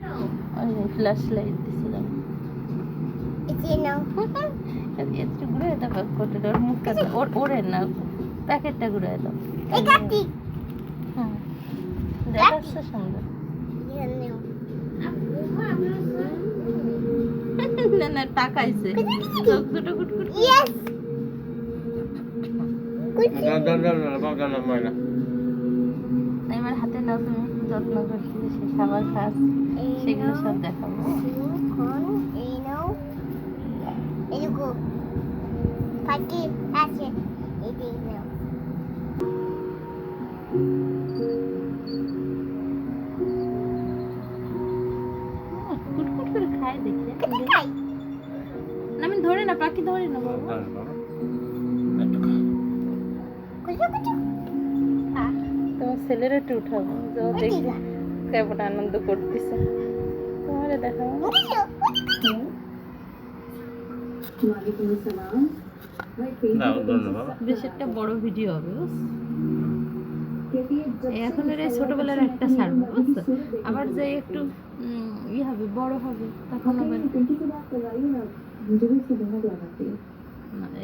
ওই flash light দিছিলাম এটি একটু ঘুরে দাও কোটে ওর মুখটা ওর ওরে না প্যাকেটটা ঘুরে দাও হুম দেখাচ্ছে সুন্দর ইয়ে না না চোখ দুটো ইয়েস ময়না নাও যত্ন করছি সে খাবার খাস সেগুলো সব দেখাবো আমি ধরে না পাখি ধরে না বাবা। একটু ছেলের একটু উঠাবো যে দেখি কেমন আনন্দ করতেছে। তোমারে দেখাবো বেশ একটা বড় ভিডিও হবে এখন এর এই ছোটবেলার একটা ছাড়বো বুঝছ? আবার যে একটু ই হবে বড় হবে তখন আবার না,